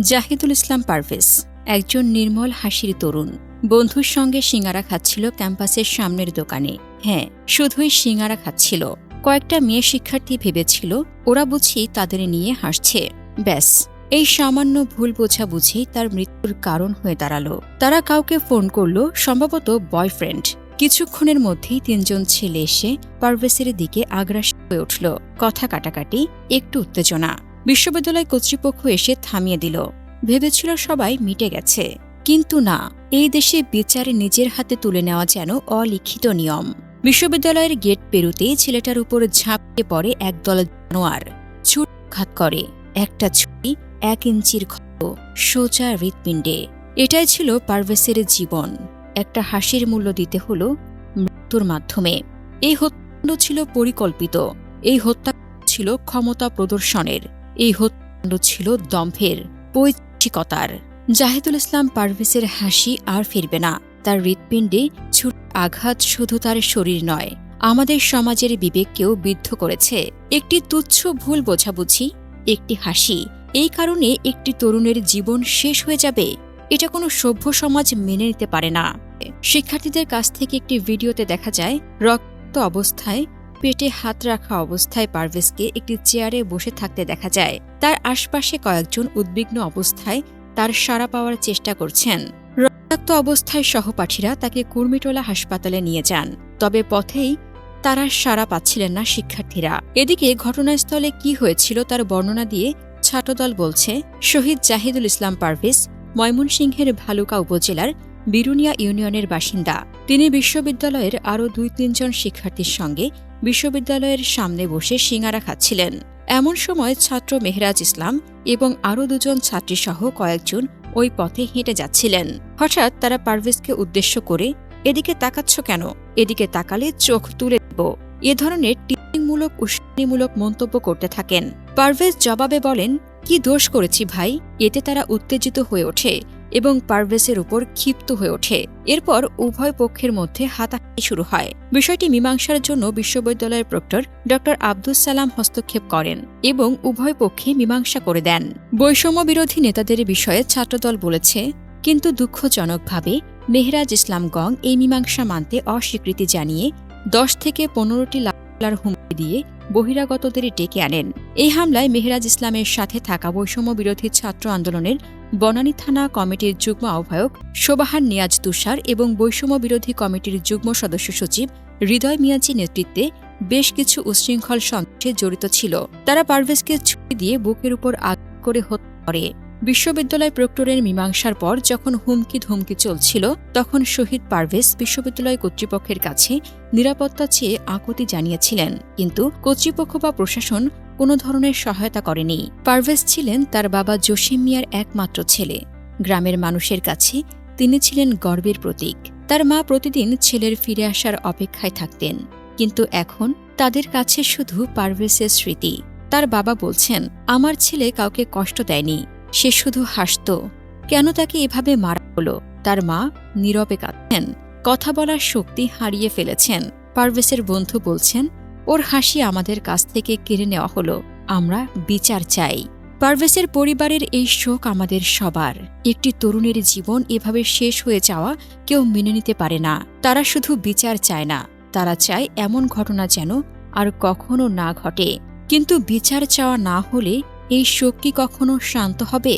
জাহিদুল ইসলাম পারভেজ, একজন নির্মল হাসির তরুণ। বন্ধুর সঙ্গে সিঙ্গারা খাচ্ছিল ক্যাম্পাসের সামনের দোকানে। হ্যাঁ শুধুই সিঙ্গারা খাচ্ছিল। কয়েকটা মেয়ে শিক্ষার্থী ভেবেছিল, ওরা বুঝি তাদের নিয়ে হাসছে। ব্যাস, এই সামান্য ভুল বোঝা বোঝাবুঝি তার মৃত্যুর কারণ হয়ে দাঁড়াল। তারা কাউকে ফোন করল, সম্ভবত বয়ফ্রেন্ড। কিছুক্ষণের মধ্যেই তিনজন ছেলে এসে পারভেসের দিকে আগ্রাসী হয়ে উঠল। কথা কাটাকাটি, একটু উত্তেজনা। বিশ্ববিদ্যালয় কর্তৃপক্ষ এসে থামিয়ে দিল। ভেবেছিল সবাই মিটে গেছে। কিন্তু না, এই দেশে বিচার নিজের হাতে তুলে নেওয়া যেন অলিখিত নিয়ম। বিশ্ববিদ্যালয়ের গেট পেরুতেই ছেলেটার উপর ঝাঁপিয়ে পড়ে একদল জানোয়ার। ছুটঘাত করে। একটা ছুরি এক ইঞ্চির ক্ষত, সোজা হৃৎপিণ্ডে। এটাই ছিল পারভেসের জীবন। একটা হাসির মূল্য দিতে হল মৃত্যুর মাধ্যমে। এই হত্যাকাণ্ড ছিল পরিকল্পিত। এই হত্যা ছিল ক্ষমতা প্রদর্শনের। এই হত্যাকাণ্ড ছিল দম্ভের পৈচিকতার জাহিদুল ইসলাম পারভেজের হাসি আর ফিরবে না। তার হৃৎপিণ্ডে ছুট আঘাত শুধু তার শরীর নয়, আমাদের সমাজের বিবেককেও বিদ্ধ করেছে। একটি তুচ্ছ ভুল বোঝাবুঝি, একটি হাসি, এই কারণে একটি তরুণের জীবন শেষ হয়ে যাবে। এটা কোনো সভ্য সমাজ মেনে নিতে পারে না। শিক্ষার্থীদের কাছ থেকে একটি ভিডিওতে দেখা যায়, রক্ত অবস্থায় পেটে হাত রাখা অবস্থায় পারভেজকে একটি চেয়ারে বসে থাকতে দেখা যায়। তার আশপাশে কয়েকজন উদ্বিগ্ন অবস্থায় তার সাড়া পাওয়ার চেষ্টা করছেন। রক্তাক্ত অবস্থায় সহপাঠীরা তাকে কুর্মিটোলা হাসপাতালে নিয়ে যান, তবে পথেই তারা সাড়া পাচ্ছিলেন না শিক্ষার্থীরা। এদিকে ঘটনাস্থলে কি হয়েছিল তার বর্ণনা দিয়ে ছাত্রদল বলছে, শহীদ জাহিদুল ইসলাম পারভেজ ময়মনসিংহের ভালুকা উপজেলার বিরুনিয়া ইউনিয়নের বাসিন্দা। তিনি বিশ্ববিদ্যালয়ের আরও দুই তিনজন শিক্ষার্থীর সঙ্গে বিশ্ববিদ্যালয়ের সামনে বসে সিঙ্গারা খাচ্ছিলেন। এমন সময় ছাত্র মেহরাজ ইসলাম এবং আরও দুজন ছাত্রীসহ কয়েকজন ওই পথে হেঁটে যাচ্ছিলেন। হঠাৎ তারা পারভেজকে উদ্দেশ্য করে, এদিকে তাকাচ্ছ কেন? এদিকে তাকালে চোখ তুলে দেব এ ধরনের টিচিংমূলক উস্কানিমূলক মন্তব্য করতে থাকেন। পারভেজ জবাবে বলেন, কি দোষ করেছি ভাই? এতে তারা উত্তেজিত হয়ে ওঠে। এবং পারভেসের উপর ক্ষিপ্ত হয়ে ওঠে। এরপর উভয় পক্ষের মধ্যে হাতাহাতি শুরু হয়। বিষয়টি মীমাংসার জন্য বিশ্ববিদ্যালয়ের প্রক্টর ড আব্দুস সালাম হস্তক্ষেপ করেন এবং উভয় পক্ষে মীমাংসা করে দেন। বৈষম্য বিরোধী নেতাদের বিষয়ে ছাত্রদল বলেছে, কিন্তু দুঃখজনকভাবে মেহরাজ ইসলাম গং এই মীমাংসা মানতে অস্বীকৃতি জানিয়ে দশ থেকে পনেরোটি লালার হুমকি দিয়ে বহিরাগতদের ডেকে আনেন। এই হামলায় মেহরাজ ইসলামের সাথে থাকা বৈষম্য বিরোধী ছাত্র আন্দোলনের বনানী থানা কমিটির যুগ্ম আহ্বায়ক শোবাহান নিয়াজ তুষার এবং বৈষম্য বিরোধী কমিটির যুগ্ম সদস্য সচিব হৃদয় মিয়াজি নেতৃত্বে বেশ কিছু উচ্ছৃঙ্খল সন্ত্রাসে জড়িত ছিল। তারা পারভেজকে ছুটি দিয়ে বুকের উপর আগ করে হত্যা করে। বিশ্ববিদ্যালয় প্রক্টরের মীমাংসার পর যখন হুমকি ধুমকি চলছিল, তখন শহীদ পারভেজ বিশ্ববিদ্যালয় কর্তৃপক্ষের কাছে নিরাপত্তা চেয়ে আকুতি জানিয়েছিলেন। কিন্তু কর্তৃপক্ষ বা প্রশাসন কোনো ধরনের সহায়তা করেনি। পারভেজ ছিলেন তার বাবা জসিম মিয়ার একমাত্র ছেলে। গ্রামের মানুষের কাছে তিনি ছিলেন গর্বের প্রতীক। তার মা প্রতিদিন ছেলের ফিরে আসার অপেক্ষায় থাকতেন। কিন্তু এখন তাদের কাছে শুধু পারভেজের স্মৃতি। তার বাবা বলছেন, আমার ছেলে কাউকে কষ্ট দেয়নি। সে শুধু হাসত, কেন তাকে এভাবে মারা হলো তার মা নীরবে কাঁদছেন। কথা বলার শক্তি হারিয়ে ফেলেছেন। পারভেসের বন্ধু বলছেন, ওর হাসি আমাদের কাছ থেকে কেড়ে নেওয়া হলো। আমরা বিচার চাই। পারভেসের পরিবারের এই শোক আমাদের সবার। একটি তরুণের জীবন এভাবে শেষ হয়ে যাওয়া কেউ মেনে নিতে পারে না। তারা শুধু বিচার চায় না। তারা চায় এমন ঘটনা যেন আর কখনো না ঘটে। কিন্তু বিচার চাওয়া না হলে এই শোক কি কখনো শান্ত হবে?